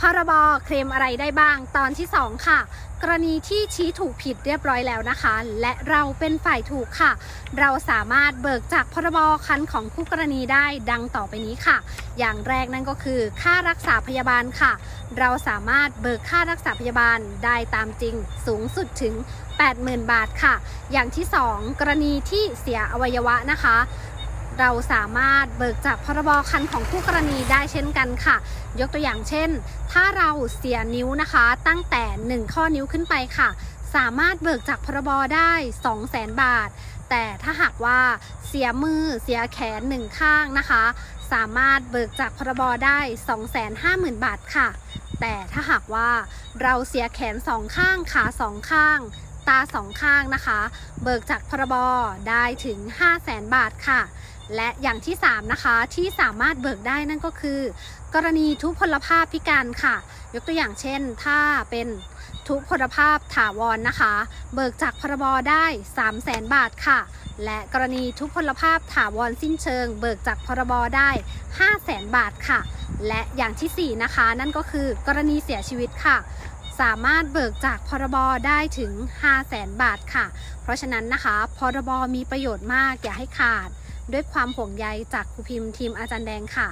พรบเคลมอะไรได้บ้าง ตอนที่ 2 ค่ะ กรณีที่ชี้ถูกผิดเรียบร้อยแล้วนะคะ และเราเป็นฝ่ายถูกค่ะ เราสามารถเบิกจากพรบคันของคู่กรณีได้ดังต่อไปนี้ค่ะ อย่างแรกนั่นก็คือ ค่ารักษาพยาบาลค่ะ เราสามารถเบิกค่ารักษาพยาบาลได้ตามจริง สูงสุดถึง 80,000 บาทค่ะ อย่างที่ 2 กรณีที่เสียอวัยวะนะคะ เราสามารถเบิกจากพรบคันของคู่กรณีได้เช่นกันค่ะ ยกตัวอย่างเช่น ถ้าเราเสียนิ้วนะคะ ตั้งแต่ 1 ข้อนิ้วขึ้นไปค่ะ สามารถเบิกจากพรบได้ 200,000 บาท แต่ถ้าหากว่าเสียมือเสียแขนหนึ่งข้างนะคะ สามารถเบิกจากพรบได้ 250,000 บาทค่ะ แต่ถ้าหากว่าเราเสียแขนสองข้างขาสองข้างตาสองข้างนะคะ เบิกจากพรบได้ถึง 500,000บาทค่ะ และอย่างที่ 3 นะคะที่สามารถเบิกได้นั่นก็คือ กรณีทุพพลภาพพิการค่ะ ยกตัวอย่างเช่น ถ้าเป็นทุพพลภาพถาวรนะคะ เบิกจากพรบได้ 3 0 0แสนบาทค่ะ และกรณีทุพพลภาพถาวรสิ้นเชิง เบิกจากพรบได้ 5 0 0แสนบาทค่ะ และอย่างทีสี่4 นะคะ นั่นก็คือกรณีเสียชีวิตค่ะสามารถเบิกจากพรบได้ถึง 5 0 0แสนบาทค่ะ เพราะฉะนั้นนะคะ พรบมีประโยชน์มากอย่าให้ขาด ด้วยความห่วงใยจากครูพิมพ์ทีมอาจารย์แดงค่ะ